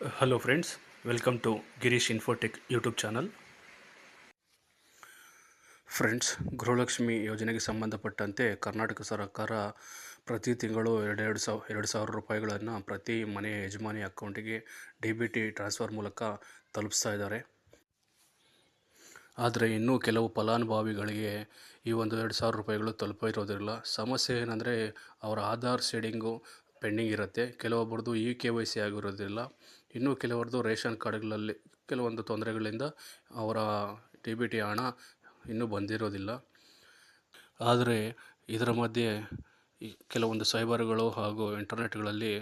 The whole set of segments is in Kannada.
Hello friends welcome to Girish infotech YouTube channel friends Gruhalakshmi ಯೋಜನೆಗೆ ಸಂಬಂಧಪಟ್ಟಂತೆ ಕರ್ನಾಟಕ ಸರ್ಕಾರ ಪ್ರತಿ ತಿಂಗಳು ಎರಡೆರಡು ಸಾವಿರ ಎರಡು ಸಾವಿರ ರೂಪಾಯಿಗಳನ್ನು ಪ್ರತಿ ಮನೆ ಯಜಮಾನಿ ಅಕೌಂಟಿಗೆ ಡಿ ಬಿ ಟಿ ಟ್ರಾನ್ಸ್ಫರ್ ಮೂಲಕ ತಲುಪಿಸ್ತಾ ಇದ್ದಾರೆ. ಆದರೆ ಇನ್ನೂ ಕೆಲವು ಫಲಾನುಭವಿಗಳಿಗೆ ಈ ಒಂದು ಎರಡು ಸಾವಿರ ರೂಪಾಯಿಗಳು ತಲುಪಿರೋದಿಲ್ಲ ಸಮಸ್ಯೆ ಏನಂದರೆ, ಅವರ ಆಧಾರ್ ಸೀಡಿಂಗು ಪೆಂಡಿಂಗ್ ಇರುತ್ತೆ. ಕೆಲವೊಬ್ರದ್ದು ಇ ಕೆ ವೈ ಸಿ ಆಗಿರೋದಿಲ್ಲ. ಇನ್ನೂ ಕೆಲವ್ರದ್ದು ರೇಷನ್ ಕಾರ್ಡ್ಗಳಲ್ಲಿ ಕೆಲವೊಂದು ತೊಂದರೆಗಳಿಂದ ಅವರ ಟಿ ಬಿ ಟಿ ಹಣ ಇನ್ನೂ ಬಂದಿರೋದಿಲ್ಲ. ಆದರೆ ಇದರ ಮಧ್ಯೆ ಕೆಲವೊಂದು ಸೈಬರ್ಗಳು ಹಾಗೂ ಇಂಟರ್ನೆಟ್ಗಳಲ್ಲಿ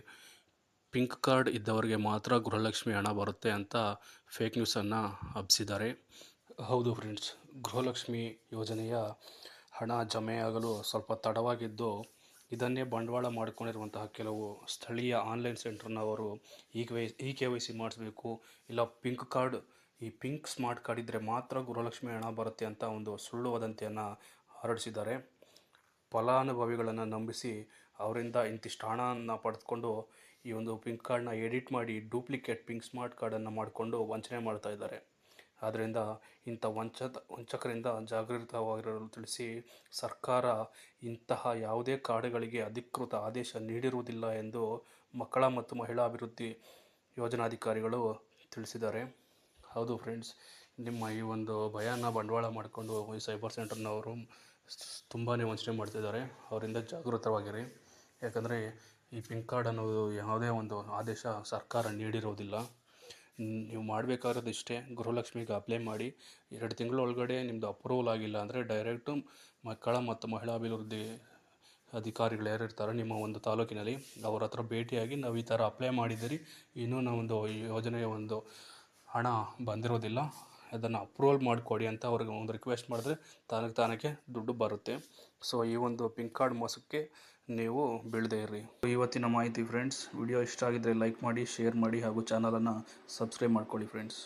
ಪಿಂಕ್ ಕಾರ್ಡ್ ಇದ್ದವರಿಗೆ ಮಾತ್ರ ಗೃಹಲಕ್ಷ್ಮಿ ಹಣ ಬರುತ್ತೆ ಅಂತ ಫೇಕ್ ನ್ಯೂಸನ್ನು ಹಬ್ಬಿಸಿದ್ದಾರೆ ಹೌದು ಫ್ರೆಂಡ್ಸ್, ಗೃಹಲಕ್ಷ್ಮಿ ಯೋಜನೆಯ ಹಣ ಜಮೆಯಾಗಲು ಸ್ವಲ್ಪ ತಡವಾಗಿದ್ದು ಇದನ್ನೇ ಬಂಡವಾಳ ಮಾಡಿಕೊಂಡಿರುವಂತಹ ಕೆಲವು ಸ್ಥಳೀಯ online ಸೆಂಟರ್ನವರು e K Y, e K Y C ಮಾಡಿಸ್ಬೇಕು. ಇಲ್ಲ ಪಿಂಕ್ ಕಾರ್ಡ್, ಈ ಪಿಂಕ್ ಸ್ಮಾರ್ಟ್ ಕಾರ್ಡ್ ಇದ್ದರೆ ಮಾತ್ರ ಗೃಹಲಕ್ಷ್ಮಿ ಹಣ ಬರುತ್ತೆ ಅಂತ ಒಂದು ಸುಳ್ಳು ವದಂತಿಯನ್ನು ಹರಡಿಸಿದ್ದಾರೆ. ಫಲಾನುಭವಿಗಳನ್ನು ನಂಬಿಸಿ ಅವರಿಂದ ಇಂತಿಷ್ಟು ಹಣವನ್ನು ಪಡೆದುಕೊಂಡು ಈ ಒಂದು ಪಿಂಕ್ ಕಾರ್ಡನ್ನ ಎಡಿಟ್ ಮಾಡಿ ಡೂಪ್ಲಿಕೇಟ್ ಪಿಂಕ್ ಸ್ಮಾರ್ಟ್ ಕಾರ್ಡನ್ನು ಮಾಡಿಕೊಂಡು ವಂಚನೆ ಮಾಡ್ತಾ ಇದ್ದಾರೆ. ಆದ್ದರಿಂದ ಇಂಥ ವಂಚದ, ವಂಚಕರಿಂದ ಜಾಗೃತವಾಗಿರಲು ತಿಳಿಸಿ ಸರ್ಕಾರ ಇಂತಹ ಯಾವುದೇ ಕಾರ್ಡ್ಗಳಿಗೆ ಅಧಿಕೃತ ಆದೇಶ ನೀಡಿರುವುದಿಲ್ಲ ಎಂದು ಮಕ್ಕಳ ಮತ್ತು ಮಹಿಳಾ ಅಭಿವೃದ್ಧಿ ಯೋಜನಾಧಿಕಾರಿಗಳು ತಿಳಿಸಿದ್ದಾರೆ. ಹೌದು ಫ್ರೆಂಡ್ಸ್ ನಿಮ್ಮ ಈ ಒಂದು ಭಯನ ಬಂಡವಾಳ ಮಾಡಿಕೊಂಡು ಈ ಸೈಬರ್ ಸೆಂಟರ್ನವರು ತುಂಬಾ ವಂಚನೆ ಮಾಡ್ತಿದ್ದಾರೆ. ಅವರಿಂದ ಜಾಗೃತವಾಗಿರಿ. ಯಾಕಂದರೆ ಈ ಪಿನ್ ಕಾರ್ಡ್ ಅನ್ನೋದು ಯಾವುದೇ ಒಂದು ಆದೇಶ ಸರ್ಕಾರ ನೀಡಿರೋದಿಲ್ಲ. ನೀವು ಮಾಡಬೇಕಾಗಿರೋದು ಇಷ್ಟೇ. ಗೃಹಲಕ್ಷ್ಮಿಗೆ ಅಪ್ಲೈ ಮಾಡಿ. ಎರಡು ತಿಂಗಳ ಒಳಗಡೆ ನಿಮ್ಮದು ಅಪ್ರೂವಲ್ ಆಗಿಲ್ಲ ಅಂದರೆ ಡೈರೆಕ್ಟು ಮಕ್ಕಳ ಮತ್ತು ಮಹಿಳಾ ಅಭಿವೃದ್ಧಿ ಅಧಿಕಾರಿಗಳು ಯಾರು ಇರ್ತಾರೆ ನಿಮ್ಮ ಒಂದು ತಾಲೂಕಿನಲ್ಲಿ ಅವ್ರ ಹತ್ರ ಭೇಟಿಯಾಗಿ ನಾವು ಈ ಥರ ಅಪ್ಲೈ ಮಾಡಿದ್ದೀರಿ. ಇನ್ನೂ ನಾವೊಂದು ಯೋಜನೆಯ ಒಂದು ಹಣ ಬಂದಿರೋದಿಲ್ಲ. ಅದನ್ನು ಅಪ್ರೂವಲ್ ಮಾಡಿಕೊಡಿ ಅಂತ ಅವ್ರಿಗೆ ಒಂದು ರಿಕ್ವೆಸ್ಟ್ ಮಾಡಿದ್ರೆ ತಾನಕ್ಕೆ ತಾನಕ್ಕೆ ದುಡ್ಡು ಬರುತ್ತೆ. ಸೊ ಈ ಒಂದು ಪಿಂಕ್ ಕಾರ್ಡ್ ಮೋಸಕ್ಕೆ ನೀವು ಬೀಳದೇ ಇರ್ರಿ. ಇವತ್ತಿನ ಮಾಹಿತಿ ಫ್ರೆಂಡ್ಸ್ ವಿಡಿಯೋ ಇಷ್ಟ ಆಗಿದ್ದರೆ ಲೈಕ್ ಮಾಡಿ ಶೇರ್ ಮಾಡಿ ಹಾಗೂ ಚಾನಲನ್ನು ಸಬ್ಸ್ಕ್ರೈಬ್ ಮಾಡ್ಕೊಳ್ಳಿ ಫ್ರೆಂಡ್ಸ್